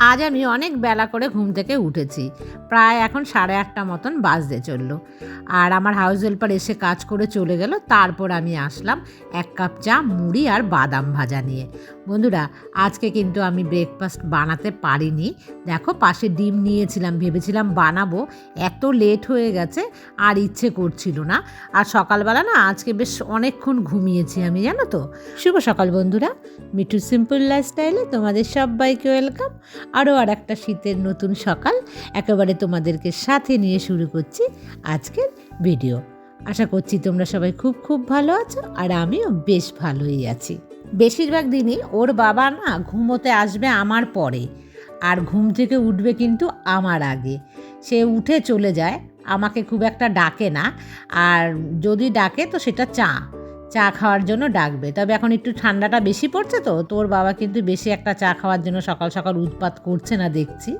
আজ আমি অনেক বেলা করে ঘুম থেকে উঠেছি। প্রায় এখন সাড়ে আটটা মতন বাজতে চলল। আর আমার হাউস হেল্পার এসে কাজ করে চলে গেল, তারপর আমি আসলাম এক কাপ চা, মুড়ি আর বাদাম ভাজা নিয়ে। বন্ধুরা, আজকে কিন্তু আমি ব্রেকফাস্ট বানাতে পারিনি। দেখো, পাশে ডিম নিয়েছিলাম, ভেবেছিলাম বানাবো। এত লেট হয়ে গেছে, আর ইচ্ছে করছিল না। আর সকালবেলা না, আজকে বেশ অনেকক্ষণ ঘুমিয়েছি আমি, জানো তো। শুভ সকাল, বন্ধুরা। মিঠু সিম্পল লাইফস্টাইলে তোমাদের সবাইকে ওয়েলকাম আরও আর একটা শীতের নতুন সকাল। একেবারে তোমাদেরকে সাথে নিয়ে শুরু করছি আজকের ভিডিও। আশা করছি তোমরা সবাই খুব খুব ভালো আছো আর আমিও বেশ ভালোই আছি। বেশিরভাগ দিনই ওর বাবা না ঘুমোতে আসবে আমার পরে আর ঘুম থেকে উঠবে কিন্তু আমার আগে। সে উঠে চলে যায়, আমাকে খুব একটা ডাকে না। আর যদি ডাকে তো সেটা চা চা খাওয়ার জন্য ডাকবে। তবে এখন একটু ঠান্ডাটা বেশি পড়ছে তো, তোর বাবা কিন্তু বেশি একটা চা খাওয়ার জন্য সকাল সকাল উৎপাত করছে না দেখছি।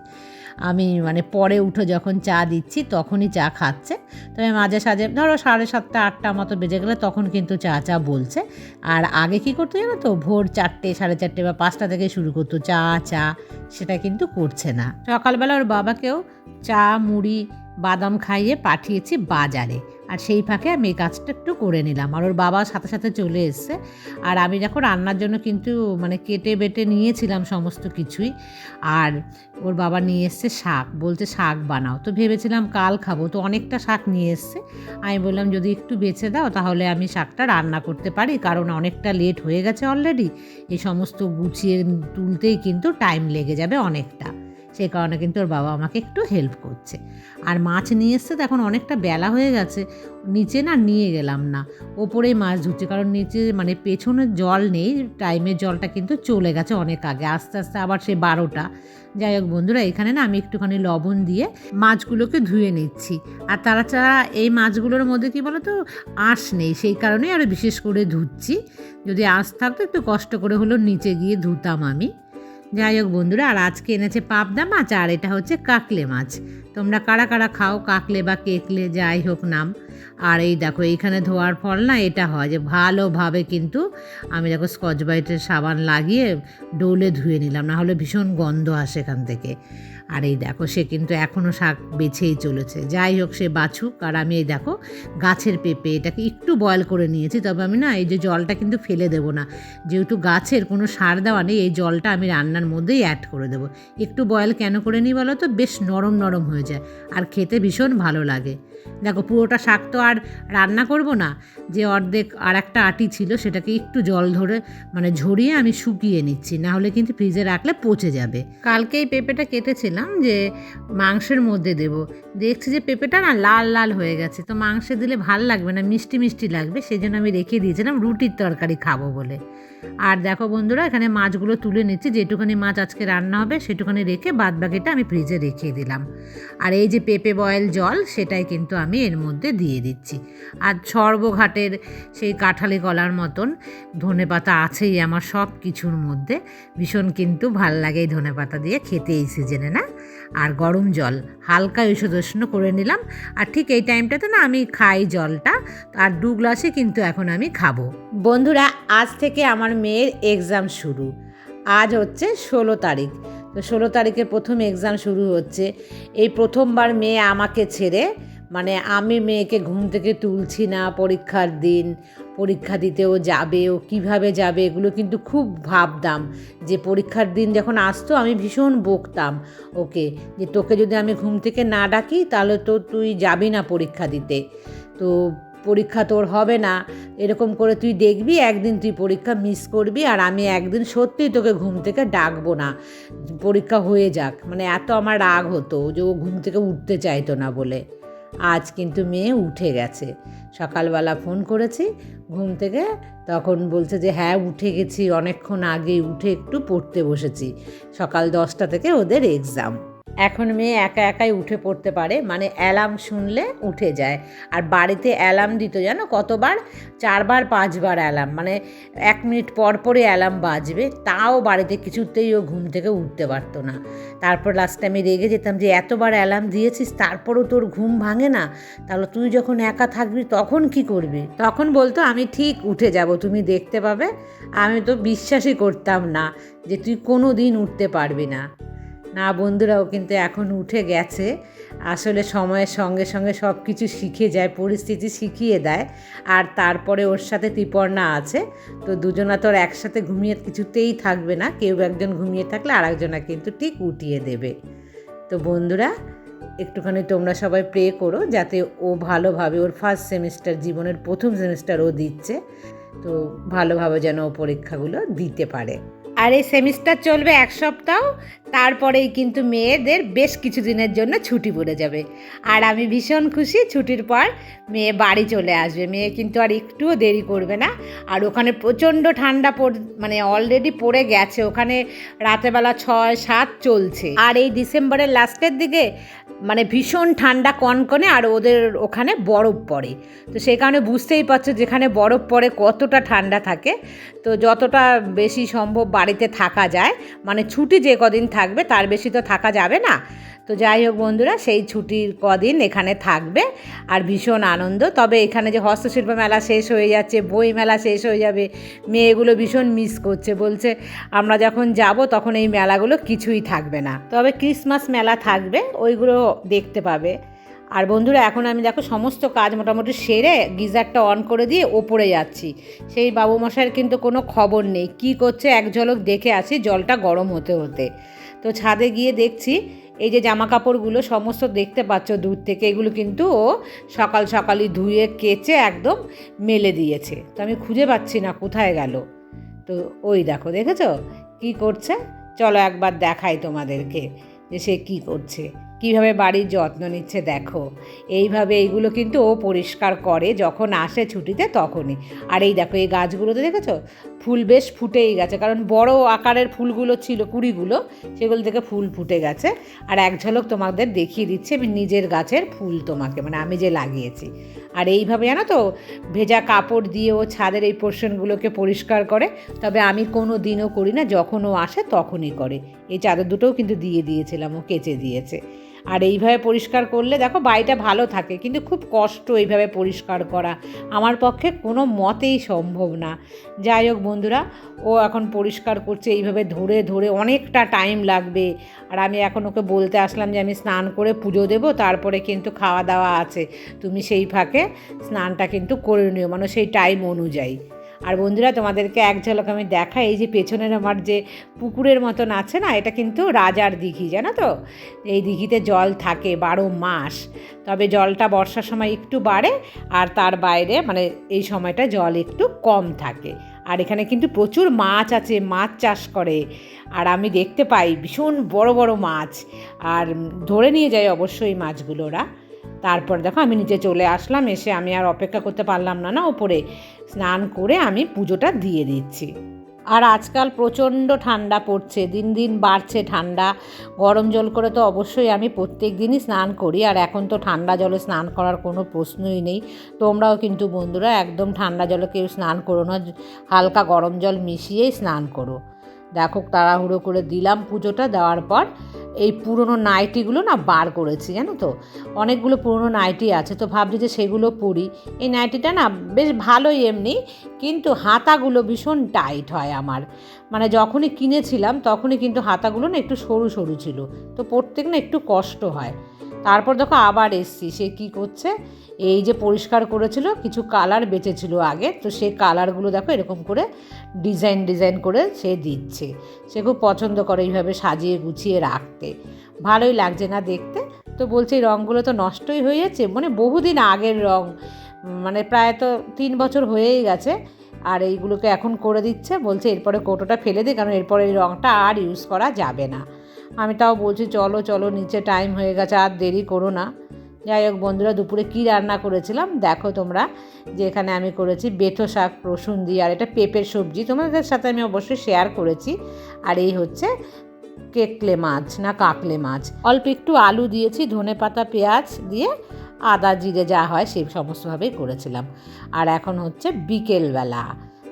আমি মানে পরে উঠে যখন চা দিচ্ছি তখনই চা খাচ্ছে। তবে মাঝে সাঝে ধরো সাড়ে সাতটা, আটটা মতো বেজে গেলে তখন কিন্তু চা চা বলছে। আর আগে কি করতো জানো তো? ভোর চারটে, সাড়ে চারটে বা পাঁচটা থেকে শুরু করতো। চা চা, সেটা কিন্তু করছে না। সকালবেলা ওর বাবাকেও চা, মুড়ি, বাদাম খাইয়ে পাঠিয়েছি বাজারে। আর সেই ফাঁকে আমি এই কাজটা একটু করে নিলাম। আর ওর বাবা সাথে সাথে চলে এসছে। আর আমি দেখো রান্নার জন্য কিন্তু মানে কেটে বেটে নিয়েছিলাম সমস্ত কিছুই। আর ওর বাবা নিয়ে এসছে শাক, বলছে শাক বানাও। তো ভেবেছিলাম কাল খাব। তো অনেকটা শাক নিয়ে এসছে। আমি বললাম, যদি একটু বেছে দাও তাহলে আমি শাকটা রান্না করতে পারি। কারণ অনেকটা লেট হয়ে গেছে অলরেডি এই সমস্ত গুছিয়ে তুলতেই কিন্তু টাইম লেগে যাবে অনেকটা। সেই কারণে কিন্তু ওর বাবা আমাকে একটু হেল্প করছে। আর মাছ নিয়ে এসছে তো এখন অনেকটা বেলা হয়ে গেছে, নিচে না নিয়ে গেলাম না। ওপরেই মাছ ধুচ্ছে কারণ নিচে মানে পেছনে জল নেই টাইমের জলটা কিন্তু চলে গেছে অনেক আগে। আস্তে আস্তে আবার সে বারোটা। যাই হোক বন্ধুরা, এখানে না আমি একটুখানি লবণ দিয়ে মাছগুলোকে ধুয়ে নিচ্ছি। আর তাছাড়া এই মাছগুলোর মধ্যে কি বলো তো আঁশ নেই, সেই কারণেই আরও বিশেষ করে ধুচ্ছি। যদি আঁশ থাকতো, একটু কষ্ট করে হলো নিচে গিয়ে ধুতাম আমি। যাই হোক বন্ধুরা, আর আজকে এনেছে পাবদা মাছ, আর এটা হচ্ছে কাকলে মাছ। তোমরা কারা কারা খাও, কাকলে বা কেকলে, যাই হোক নাম। আর এই দেখো, এইখানে ধোয়ার ফল না, এটা হয় যে ভালোভাবে কিন্তু আমি দেখো স্কচ বাইটের সাবান লাগিয়ে ডোলে ধুয়ে নিলাম না হলে ভীষণ গন্ধ আসে এখান থেকে। আর এই দেখো, সে কিন্তু এখনও শাক বেছেই চলেছে। যাই হোক, সে বাছুক। আর আমি এই দেখো, গাছের পেঁপে, এটাকে একটু বয়েল করে নিয়েছি। তবে আমি না, এই যে জলটা কিন্তু ফেলে দেবো না। যেহেতু গাছের কোনো সার দেওয়া নেই, এই জলটা আমি রান্নার মধ্যেই অ্যাড করে দেবো। একটু বয়েল কেন করে নিই বলো তো? বেশ নরম নরম হয়ে যায়। আর খেতে ভীষণ ভালো লাগে। দেখো, পুরোটা শাক তো আর রান্না করব না। যে অর্ধেক আর একটা আটি ছিল, সেটাকে একটু জল ধরে মানে ঝরিয়ে আমি শুকিয়ে নিচ্ছি, না হলে কিন্তু ফ্রিজে রাখলে পচে যাবে। কালকে এই পেঁপেটা কেটেছিলাম যে মাংসের মধ্যে দেব। দেখছি যে পেঁপেটা না লাল লাল হয়ে গেছে, তো মাংসে দিলে ভালো লাগবে না, মিষ্টি মিষ্টি লাগবে সেই জন্য আমি রেখে দিয়েছিলাম রুটির তরকারি খাব বলে। আর দেখো বন্ধুরা, এখানে মাছগুলো তুলে নিচ্ছি। যেটুখানি মাছ আজকে রান্না হবে, সেটুখানি রেখে বাদ বাকিটা আমি ফ্রিজে রেখে দিলাম। আর এই যে পেঁপে বয়েল জল, সেটাই কিন্তু আমি এর মধ্যে দিয়ে দিচ্ছি। আর সর্বঘাটের সেই কাঁঠালি কলার মতন ধনে পাতা আছেই আমার সব কিছুর মধ্যে। ভীষণ কিন্তু ভালো লাগে এই ধনে পাতা দিয়ে খেতে এই সিজনে না? আর গরম জল, হালকা ঐষধোষ্ণ করে নিলাম। আর ঠিক এই টাইমটাতে না আমি খাই জলটা, আর দু গ্লাসে কিন্তু এখন আমি খাব। বন্ধুরা, আজ থেকে আমার মেয়ের এক্সাম শুরু। আজ হচ্ছে ষোলো তারিখ। তো ষোলো তারিখে প্রথম এক্সাম শুরু হচ্ছে। এই প্রথমবার মেয়ে আমাকে ছেড়ে মানে আমি মেয়েকে ঘুম থেকে তুলছি না, পরীক্ষার দিন, পরীক্ষা দিতেও যাবে, ও কীভাবে যাবে, এগুলো কিন্তু খুব ভাবতাম। যে পরীক্ষার দিন যখন আসতো, আমি ভীষণ বকতাম ওকে, যে তোকে যদি আমি ঘুম থেকে না ডাকি, তাহলে তো তুই যাবি না পরীক্ষা দিতে। তো পরীক্ষা তোর হবে না। এরকম করে তুই দেখবি, একদিন তুই পরীক্ষা মিস করবি আর আমি একদিন সত্যিই তোকে ঘুম থেকে ডাকবো না। পরীক্ষা হয়ে যাক। মানে এত আমার রাগ হতো যে ও ঘুম থেকে উঠতে চাইতো না বলে। আজ কিন্তু মেয়ে উঠে গেছে। সকালবেলা ফোন করেছি, ঘুম থেকে তখন বলছে যে হ্যাঁ উঠে গেছি। অনেকক্ষণ আগে উঠে একটু পড়তে বসেছি। সকাল দশটা থেকে ওদের এক্সাম এখন মেয়ে একা একাই উঠে পড়তে পারে মানে অ্যালার্ম শুনলে উঠে যায়। আর বাড়িতে অ্যালার্ম দিত জানো কতবার? চারবার, পাঁচবার অ্যালার্ম মানে এক মিনিট পর পরে অ্যালার্ম বাজবে, তাও বাড়িতে কিছুতেই ও ঘুম থেকে উঠতে পারতো না। তারপর লাস্টে আমি রেগে যেতাম যে, এতবার অ্যালার্ম দিয়েছিস, তারপরও তোর ঘুম ভাঙে না? তাহলে তুই যখন একা থাকবি, তখন কি করবি? তখন বলতো, আমি ঠিক উঠে যাব, তুমি দেখতে পাবে। আমি তো বিশ্বাসই করতাম না যে, তুই কোনো দিন উঠতে পারবি না। না, বন্ধুরাও কিন্তু এখন উঠে গেছে। আসলে সময়ের সঙ্গে সঙ্গে সব কিছু শিখে যায়, পরিস্থিতি শিখিয়ে দেয়। আর তারপরে ওর সাথে ত্রিপর্ণা আছে। তো দুজনা তো একসাথে ঘুমিয়ে কিছুতেই থাকবে না। কেউ একজন ঘুমিয়ে থাকলে আর একজনা কিন্তু ঠিক উঠিয়ে দেবে। তো বন্ধুরা, একটুখানি তোমরা সবাই প্রে করো যাতে ও ভালোভাবে ওর ফার্স্ট সেমিস্টার জীবনের প্রথম সেমিস্টার ও দিচ্ছে। তো ভালোভাবে যেন ও পরীক্ষাগুলো দিতে পারে। আর এই সেমিস্টার চলবে এক সপ্তাহ, তারপরেই কিন্তু মেয়েদের বেশ কিছু দিনের জন্য ছুটি পড়ে যাবে। আর আমি ভীষণ খুশি, ছুটির পর মেয়ে বাড়ি চলে আসবে। মেয়ে কিন্তু আর একটুও দেরি করবে না। আর ওখানে প্রচণ্ড ঠান্ডা পড় মানে অলরেডি পড়ে গেছে। ওখানে রাতেবেলা ছয়, সাত চলছে। আর এই ডিসেম্বরের লাস্টের দিকে মানে ভীষণ ঠান্ডা কনকনে আর ওদের ওখানে বরফ পড়ে। তো সেই কারণে বুঝতেই পারছ যেখানে বরফ পড়ে কতটা ঠান্ডা থাকে। তো যতটা বেশি সম্ভব বাড়িতে থাকা যায়। মানে ছুটি যে কদিন থাকবে, তার বেশি তো থাকা যাবে না। তো যাই হোক বন্ধুরা, সেই ছুটির কদিন এখানে থাকবে আর ভীষণ আনন্দ। তবে এখানে যে হস্তশিল্প মেলা শেষ হয়ে যাচ্ছে, বই মেলা শেষ হয়ে যাবে, মেয়েগুলো ভীষণ মিস করছে। বলছে, আমরা যখন যাব, তখন এই মেলাগুলো কিছুই থাকবে না। তবে ক্রিসমাস মেলা থাকবে, ওইগুলো দেখতে পাবে। আর বন্ধুরা, এখন আমি দেখো সমস্ত কাজ মোটামুটি সেরে গিজারটা অন করে দিয়ে ওপরে যাচ্ছি। সেই বাবু মশাইয়ের কিন্তু কোনো খবর নেই। কি করছে এক ঝলক দেখে আসি, জলটা গরম হতে হতে। তো ছাদে গিয়ে দেখছি, এই যে জামা কাপড়গুলো সমস্ত দেখতে পাচ্ছ দূর থেকে, এগুলো কিন্তু ও সকাল সকালই ধুয়ে, কেচে একদম মেলে দিয়েছে। তো আমি খুঁজে পাচ্ছি না কোথায় গেল। তো ওই দেখো, দেখেছ? কি করছে? চলো একবার দেখাই তোমাদেরকে যে সে কী করছে। কীভাবে বাড়ির যত্ন নিচ্ছে দেখো। এইভাবে এইগুলো কিন্তু ও পরিষ্কার করে যখন আসে ছুটিতে তখনই। আর এই দেখো, এই গাছগুলোতে দেখেছ? ফুল বেশ ফুটেই গেছে, কারণ বড় আকারের ফুলগুলো ছিল, কুড়িগুলো, সেগুলো থেকে ফুল ফুটে গেছে। আর এক ঝলক তোমাদের দেখিয়ে দিচ্ছে, আমি নিজের গাছের ফুল তোমাকে মানে আমি যে লাগিয়েছি। আর এইভাবে জানো তো, ভেজা কাপড় দিয়ে ও ছাদের এই পোর্শনগুলোকে পরিষ্কার করে, তবে আমি কোনো দিনও করি না, যখন ও আসে তখনই করে। এই চাদর দুটোও কিন্তু দিয়ে দিয়েছিলাম, ও কেচে দিয়েছে। আর এইভাবে পরিষ্কার করলে দেখো বাড়িটা ভালো থাকে, কিন্তু খুব কষ্ট এইভাবে পরিষ্কার করা। আমার পক্ষে কোনো মতেই সম্ভব না। যাই হোক বন্ধুরা, ও এখন পরিষ্কার করছে, এইভাবে ধরে ধরে অনেকটা টাইম লাগবে। আর আমি এখন ওকে বলতে আসলাম যে, আমি স্নান করে পুজো দেবো, তারপরে কিন্তু খাওয়া দাওয়া আছে। তুমি সেই ফাঁকে স্নানটা কিন্তু করে নিও। মানে সেই টাইম অনুযায়ী। আর বন্ধুরা, তোমাদেরকে এক ঝলক আমি দেখাই, এই যে পেছনের আমার যে পুকুরের মতন আছে না, এটা কিন্তু রাজার দিঘি, জানো তো? এই দিঘিতে জল থাকে বারো মাস, তবে জলটা বর্ষার সময় একটু বাড়ে আর তার বাইরে মানে এই সময়টা জল একটু কম থাকে। আর এখানে কিন্তু প্রচুর মাছ আছে, মাছ চাষ করে, আর আমি দেখতে পাই ভীষণ বড় বড় মাছ, আর ধরে নিয়ে যায় অবশ্যই মাছগুলো ওরা। তারপর দেখো আমি নিচে চলে আসলাম, এসে আমি আর অপেক্ষা করতে পারলাম না না ওপরে স্নান করে আমি পুজোটা দিয়ে দিচ্ছি। আর আজকাল প্রচণ্ড ঠান্ডা পড়ছে, দিন দিন বাড়ছে ঠান্ডা, গরম জল করে তো অবশ্যই আমি প্রত্যেক দিনই স্নান করি, আর এখন তো ঠান্ডা জলে স্নান করার কোনো প্রশ্নই নেই। তোমরাও কিন্তু বন্ধুরা একদম ঠান্ডা জলে কেউ স্নান করো না, হালকা গরম জল মিশিয়েই স্নান করো। দেখো তাড়াহুড়ো করে দিলাম পুজোটা, দেওয়ার পর এই পুরনো নাইটিগুলো না বার করেছি, জানো তো? অনেকগুলো পুরনো নাইটি আছে, তো ভাবছি যে সেগুলো পরি। এই নাইটিটা না বেশ ভালোই এমনি, কিন্তু হাতাগুলো ভীষণ টাইট হয় আমার। মানে যখনই কিনেছিলাম, তখনই কিন্তু হাতাগুলো না একটু সরু সরু ছিল, তো পরতে না একটু কষ্ট হয়। তারপর দেখো আবার এসছি। সে কি করছে? এই যে পরিষ্কার করেছিল, কিছু কালার বেঁচেছিল আগে। তো সেই কালারগুলো দেখো এরকম করে ডিজাইন ডিজাইন করে সে দিচ্ছে। সে খুব পছন্দ করে এইভাবে সাজিয়ে গুছিয়ে রাখতে। ভালোই লাগছে না দেখতে। তো বলছে, এই রঙগুলো তো নষ্টই হয়ে যাচ্ছে। মানে বহুদিন আগের রঙ মানে প্রায় তো তিন বছর হয়েই গেছে। আর এইগুলোকে এখন করে দিচ্ছে। বলছে, এরপরে কোটোটা ফেলে দিই কারণ এরপরে এই রঙটা আর ইউজ করা যাবে না। আমি তাও বলছি, চলো চলো, নিচে টাইম হয়ে গেছে, আর দেরি করো না। যাই হোক বন্ধুরা, দুপুরে কী রান্না করেছিলাম? দেখো তোমরা যে এখানে আমি করেছি বেথো শাক, রসুন দিয়ে, আর এটা পেঁপের সবজি। তোমাদের সাথে আমি অবশ্যই শেয়ার করেছি। আর এই হচ্ছে কেকলে মাছ, না কাকলে মাছ। অল্প একটু আলু দিয়েছি, ধনে পাতা, পেঁয়াজ দিয়ে, আদা, জিরে যা হয় সেই সমস্তভাবেই করেছিলাম। আর এখন হচ্ছে বিকেলবেলা।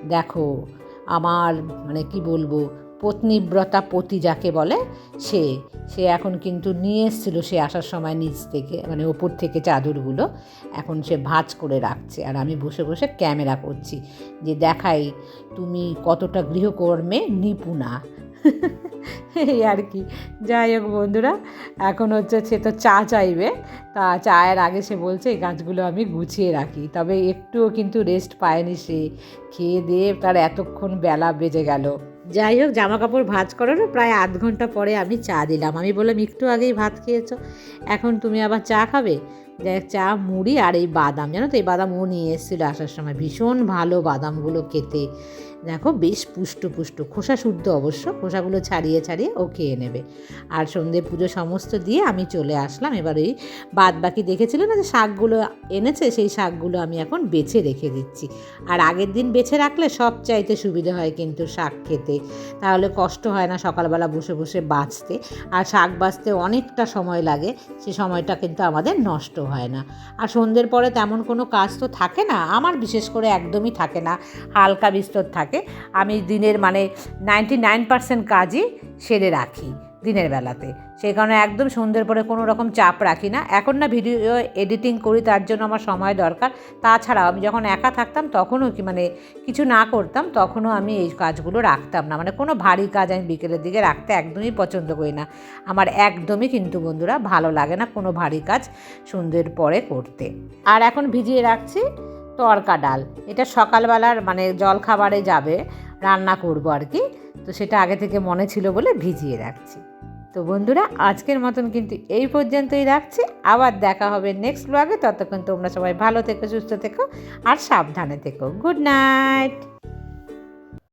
দেখো, আমার মানে কি বলব পত্নীব্রতা পতি যাকে বলে, সে সে এখন কিন্তু নিয়ে এসেছিল, সে আসার সময় নিচ থেকে মানে ওপর থেকে চাদরগুলো এখন সে ভাজ করে রাখছে। আর আমি বসে বসে ক্যামেরা করছি যে, দেখাই, তুমি কতটা গৃহকর্মে নিপুণা। এই আর কি। যাই হোক বন্ধুরা, এখন হচ্ছে সে তো চা চাইবে, তা চায়ের আগে সে বলছে, এই গাছগুলো আমি গুছিয়ে রাখি। তবে একটুও কিন্তু রেস্ট পায়নি সে। খেয়ে দিয়ে তার এতক্ষণ বেলা বেজে গেল। যাই হোক জামা কাপড় ভাজ করারও প্রায় আধ ঘণ্টা পরে আমি চা দিলাম। আমি বললাম, একটু আগেই ভাত খেয়েছো। এখন তুমি আবার চা খাবে? যাই চা, মুড়ি আর এই বাদাম। জানো তো, এই বাদাম ও নিয়ে এসেছিল আসার সময়। ভীষণ ভালো বাদামগুলো খেতে। দেখো বেশ পুষ্ট পুষ্ট। খোসা শুদ্ধ অবশ্য, খোসাগুলো ছাড়িয়ে ছাড়িয়ে ও খেয়ে নেবে। আর সন্ধে পুজো সমস্ত দিয়ে আমি চলে আসলাম। এবার ওই বাদ বাকি দেখেছিল না যে শাকগুলো এনেছে? সেই শাকগুলো আমি এখন বেছে রেখে দিচ্ছি। আর আগের দিন বেছে রাখলে সব চাইতে সুবিধা হয় কিন্তু শাক খেতে। তাহলে কষ্ট হয় না সকালবেলা বসে বসে বাঁচতে। আর শাক বাঁচতে অনেকটা সময় লাগে, সে সময়টা কিন্তু আমাদের নষ্ট হয় না। আর সন্ধ্যের পরে তেমন কোনো কাজ তো থাকে না। আমার বিশেষ করে একদমই থাকে না। হালকা বিস্তর থাকে, আমি দিনের মানে নাইনটি নাইন পার্সেন্ট কাজই সেরে রাখি দিনের বেলাতে। সেই কারণে একদম সন্ধ্যের পরে কোনো রকম চাপ রাখি না। এখন না ভিডিও এডিটিং করি, তার জন্য আমার সময় দরকার। তাছাড়াও আমি যখন একা থাকতাম, তখনও কি মানে কিছু না করতাম, তখনও আমি এই কাজগুলো রাখতাম না। মানে কোনো ভারী কাজ আমি বিকেলের দিকে রাখতে একদমই পছন্দ করি না। আমার একদমই কিন্তু বন্ধুরা ভালো লাগে না কোনো ভারী কাজ সন্ধ্যের পরে করতে। আর এখন ভিজিয়ে রাখছি। তরকা ডাল। এটা সকালবেলার মানে জল খাবারে যাবে, রান্না করব আর কি। তো সেটা আগে থেকে মনে ছিল বলে ভিজিয়ে রাখছি। তো বন্ধুরা, আজকের মতন কিন্তু এই পর্যন্তই রাখছি। আবার দেখা হবে নেক্সট ব্লগে ততক্ষণ তোমরা সবাই ভালো থেকো, সুস্থ থেকো আর সাবধানে থেকো। Good night